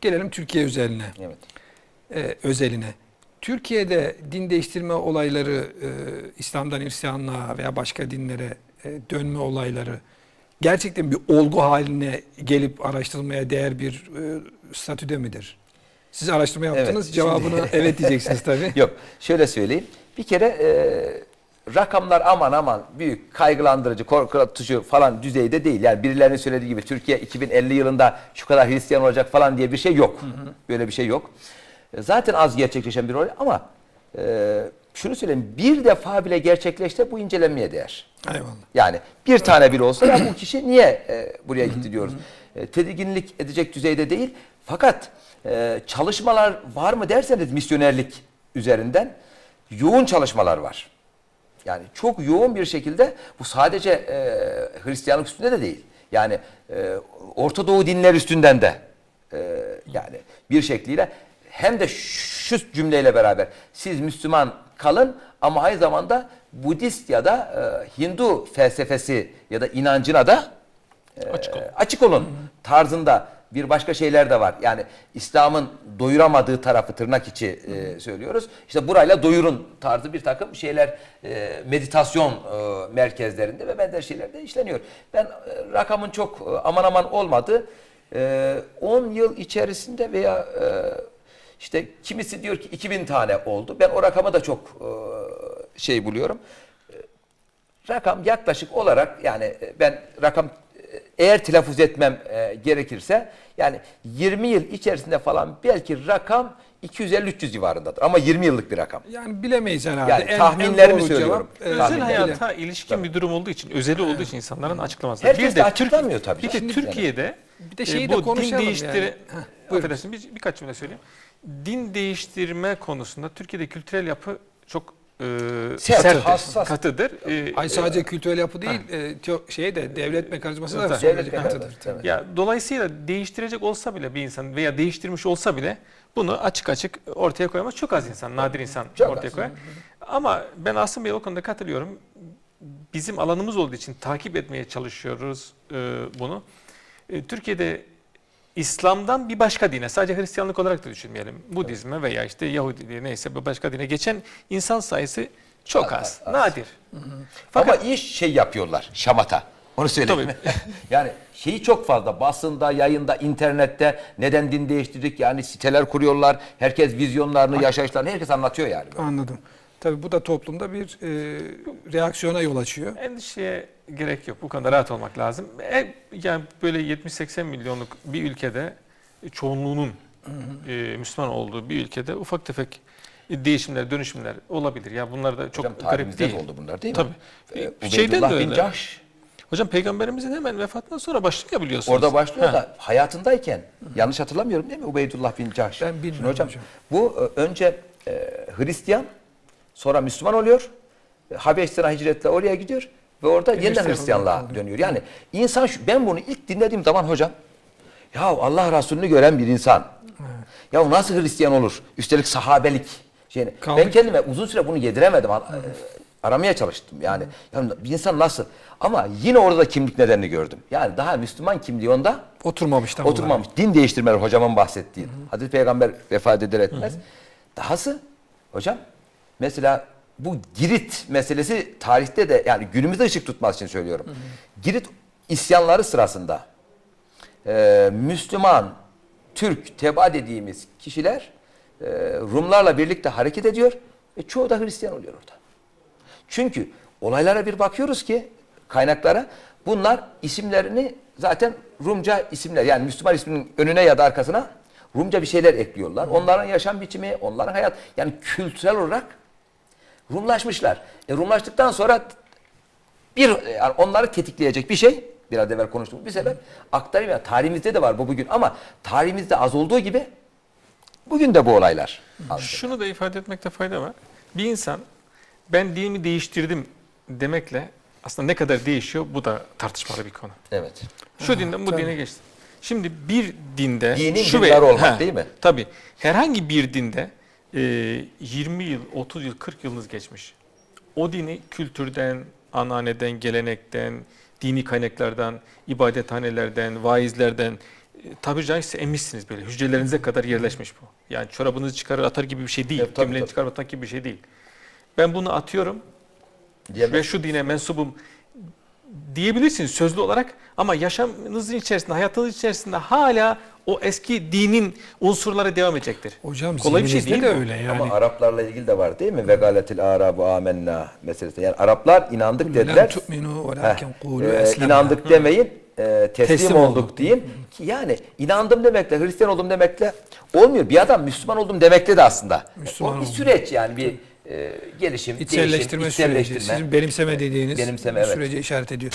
Gelelim Türkiye özeline. Evet. e, özeline. Türkiye'de din değiştirme olayları, e, İslam'dan Hristiyanlığa veya başka dinlere e, dönme olayları gerçekten bir olgu haline gelip araştırılmaya değer bir e, statüde midir? Siz araştırma yaptınız, Evet, cevabını şimdi- evet diyeceksiniz tabii. Yok şöyle söyleyeyim. Bir kere e, rakamlar aman aman büyük kaygılandırıcı, korkutucu falan düzeyde değil. Yani birilerinin söylediği gibi Türkiye 2050 yılında şu kadar Hristiyan olacak falan diye bir şey yok. Böyle bir şey yok. E, Zaten az gerçekleşen bir olay ama e, şunu söyleyeyim bir defa bile gerçekleşse bu incelenmeye değer. Eyvallah. Yani bir tane bile olsa ya bu kişi niye e, buraya gitti diyoruz. E, tedirginlik edecek düzeyde değil. Fakat e, çalışmalar var mı derseniz misyonerlik üzerinden yoğun çalışmalar var. Yani çok yoğun bir şekilde bu sadece e, Hristiyanlık üstünde de değil. Yani e, Orta Doğu dinler üstünden de e, yani bir şekliyle hem de şu cümleyle beraber siz Müslüman kalın ama aynı zamanda Budist ya da e, Hindu felsefesi ya da inancına da e, Açık olun. açık olun tarzında bir başka şeyler de var. Yani İslam'ın doyuramadığı tarafı tırnak içi e, söylüyoruz. İşte burayla doyurun tarzı bir takım şeyler e, meditasyon e, merkezlerinde ve benzer şeylerde işleniyor. Ben e, rakamın çok e, aman aman olmadı. E, 10 yıl içerisinde veya e, işte kimisi diyor ki 2000 tane oldu. Ben o rakamı da çok e, şey buluyorum rakam yaklaşık olarak yani e, ben rakam e, eğer telaffuz etmem e, gerekirse yani 20 yıl içerisinde falan belki rakam 250-300 civarındadır. Ama 20 yıllık bir rakam. Yani bilemeyiz herhalde. Yani tahminlerimi doğru söylüyorum. cevap, e, Özel Tahmin hayata ilişkin bir durum olduğu için, özeli olduğu için insanların açıklaması. Herkes de Türk- açıklamıyor tabii. Bir de Şimdi Türkiye'de Bir de e, şeyi bu de din konuşalım değiştire... yani. Heh. Affedersin bir, birkaç cümle söyleyeyim. Din değiştirme konusunda Türkiye'de kültürel yapı çok e, Sert, serttir, hassas. katıdır. E, Ay sadece kültürel yapı değil, e, teo- şeye de devlet mekanizması da devlet mekanizması, katıdır. tabii. evet. Ya dolayısıyla değiştirecek olsa bile bir insan veya değiştirmiş olsa bile bunu açık açık ortaya koyamaz. Çok az insan, nadir insan Çok ortaya az. koyar. Ama ben Asım Bey o konuda katılıyorum. Bizim alanımız olduğu için takip etmeye çalışıyoruz e, bunu. E, Türkiye'de İslam'dan bir başka dine, sadece Hristiyanlık olarak da düşünmeyelim. Budizme veya işte Yahudiliğe neyse bir başka dine geçen insan sayısı çok Az, az, az. nadir. Ama iş şey yapıyorlar. Şamata. Onu söyleyeyim. yani şeyi çok fazla basında, yayında, internette neden din değiştirdik yani siteler kuruyorlar. Herkes vizyonlarını, yaşayışlarını herkes anlatıyor yani. Anladım. Tabii bu da toplumda bir e, reaksiyona yol açıyor. Endişeye gerek yok. Bu konuda rahat olmak lazım. E, yani böyle 70-80 milyonluk bir ülkede e, çoğunluğunun e, Müslüman olduğu bir ülkede ufak tefek e, değişimler, dönüşümler olabilir. Ya bunlar da çok Hocam garip değil. de oldu bunlar değil mi? Tabii. E, şeyden de bin öyle. Cahş Hocam peygamberimizin hemen vefatından sonra başlıyor ya biliyorsunuz. orada başlıyor Ha. da hayatındayken yanlış hatırlamıyorum değil mi Ubeydullah bin Cahş? Ben bilmiyorum hocam, hocam. Bu önce e, Hristiyan sonra Müslüman oluyor. Habeşistan'a hicretle oraya gidiyor ve orada yeniden Hristiyan Hristiyanlığa oluyor. dönüyor. Yani insan şu, ben bunu ilk dinlediğim zaman hocam ya Allah Resulü'nü gören bir insan. Ya nasıl Hristiyan olur? Üstelik sahabelik. şeyini. Ben kendime uzun süre bunu yediremedim. Al- e, Aramaya çalıştım yani. yani. Bir insan nasıl? Ama yine orada da kimlik nedenini gördüm. Yani daha Müslüman kimliği onda Oturmamış tam olarak. oturmamış. Din değiştirmeler hocamın bahsettiği. Hazreti Peygamber vefat eder etmez. Dahası hocam mesela bu Girit meselesi tarihte de yani günümüzde ışık tutmaz için söylüyorum. Girit isyanları sırasında e, Müslüman, Türk teba dediğimiz kişiler e, Rumlarla birlikte hareket ediyor ve çoğu da Hristiyan oluyor orada. Çünkü olaylara bir bakıyoruz ki kaynaklara bunlar isimlerini zaten Rumca isimler yani Müslüman isminin önüne ya da arkasına Rumca bir şeyler ekliyorlar. Onların yaşam biçimi, onların hayat yani kültürel olarak Rumlaşmışlar. E, Rumlaştıktan sonra bir yani onları tetikleyecek bir şey biraz evvel konuştuğumuz bir sebep aktarayım ya tarihimizde de var bu bugün ama tarihimizde az olduğu gibi bugün de bu olaylar. az. Şunu da ifade etmekte fayda var. Bir insan ben dinimi değiştirdim demekle aslında ne kadar değişiyor bu da tartışmalı bir konu. Evet. Şu dinden bu tabii. dine geçtim. Şimdi bir dinde Dinin şu veya- olmak Ha, değil mi? Tabii. Herhangi bir dinde e, 20 yıl, 30 yıl, 40 yılınız geçmiş. O dini kültürden, anneanneden, gelenekten, dini kaynaklardan, ibadethanelerden, vaizlerden e, tabiri caizse emmişsiniz böyle. Hücrelerinize kadar yerleşmiş bu. Yani çorabınızı çıkarır atar gibi bir şey değil. Evet, Gömleğini çıkarır atar gibi bir şey değil. Ben bunu atıyorum Diyemez. ve şu dine mensubum diyebilirsiniz sözlü olarak ama yaşamınızın içerisinde, hayatınız içerisinde hala o eski dinin unsurları devam edecektir. Hocam Kolay bir şey değil de mi? öyle yani. Ama Araplarla ilgili de var değil mi? Vegaletil arabu amenna meselesi. Yani Araplar inandık dediler. Heh, kulu e, inandık demeyin. e, teslim, Teslim olduk, olduk. deyin. Ki yani inandım demekle, Hristiyan oldum demekle olmuyor. Bir adam Müslüman oldum demekle de aslında. Müslüman o bir süreç yani bir e, gelişim, İçselleştirme değişim, süreci. içselleştirme. Sizin benimseme dediğiniz Benimseme, evet. sürece işaret ediyor.